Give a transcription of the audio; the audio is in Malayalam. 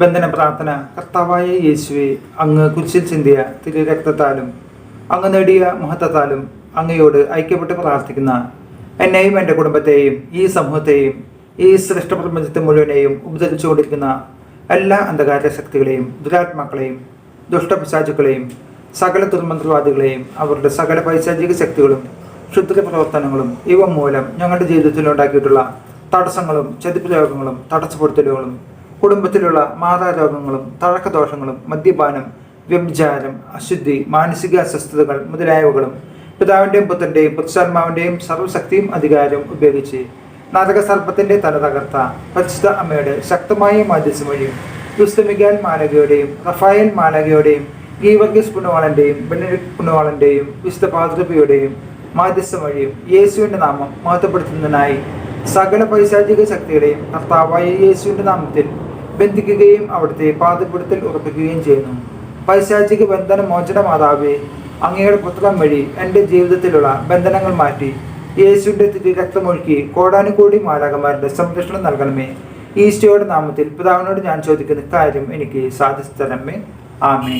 ബന്ധന പ്രാർത്ഥന. കർത്താവായ യേശുവെ അങ്ങ് കുരിശിൽ ചിന്തിയ തിരു രക്തത്താലും അങ്ങ് നേടിയ മഹത്വത്താലും അങ്ങയോട് ഐക്യപ്പെട്ട് പ്രാർത്ഥിക്കുന്ന എന്നെയും എന്റെ കുടുംബത്തെയും ഈ സമൂഹത്തെയും ഈ സൃഷ്ടപ്രപഞ്ചത്തെ മുഴുവനെയും ഉപദ്രവിച്ചുകൊണ്ടിരിക്കുന്ന എല്ലാ അന്ധകാര ശക്തികളെയും ദുരാത്മാക്കളെയും ദുഷ്ടപിശാചുക്കളെയും സകല ദുർമന്ത്രവാദികളെയും അവരുടെ സകല പൈശാചിക ശക്തികളും ക്ഷുദ്ര പ്രവർത്തനങ്ങളും ഇവ മൂലം ഞങ്ങളുടെ ജീവിതത്തിൽ ഉണ്ടാക്കിയിട്ടുള്ള തടസ്സങ്ങളും ചതിപ്രയോഗങ്ങളും തടസ്സപ്പെടുത്തലുകളും കുടുംബത്തിലുള്ള മാതാരോഗങ്ങളും തഴക്കദോഷങ്ങളും മദ്യപാനം വ്യഭിചാരം അശുദ്ധി മാനസിക അസ്വസ്ഥതകൾ മുതലായവകളും പിതാവിന്റെയും പുത്രന്റെയും പുരുഷാത്മാവിന്റെയും സർവശക്തിയും അധികാരവും ഉപയോഗിച്ച് നരകസർപ്പത്തിന്റെ തല തകർത്ത പരിശുദ്ധ അമ്മയുടെ ശക്തമായ മാധ്യസം വഴിയും ക്രിസ്തുമികാൽ മാലകയുടെയും റഫായൽ മാലകയുടെയും ഗീവർഗീസ് പുണ്യവാളന്റെയും ബെനഡിക് പുണ്യവാളന്റെയും വിശുദ്ധ പാതൃപയുടെയും മാധ്യസ്ഥം വഴിയും യേശുവിന്റെ നാമം മഹത്വപ്പെടുത്തുന്നതിനായി സകല പൈശാചിക ശക്തികളെയും കർത്താവായ യേശുവിന്റെ നാമത്തിൽ ബന്ധിക്കുകയും അവിടുത്തെ പാതപ്പെടുത്തൽ ഉറപ്പിക്കുകയും ചെയ്യുന്നു. പൈശാചിക ബന്ധന മോചന മാതാവേ അങ്ങയുടെ പുത്രം വഴി എന്റെ ജീവിതത്തിലുള്ള ബന്ധനങ്ങൾ മാറ്റി യേശുവിന്റെ തിരി രക്തമൊഴുക്കി കോടാനുകോടി മാലാകന്മാരുടെ സംരക്ഷണം നൽകണമേ. ഈശോയുടെ നാമത്തിൽ പിതാവിനോട് ഞാൻ ചോദിക്കുന്ന കാര്യം എനിക്ക് സാധിച്ചു തരമേ ആമേ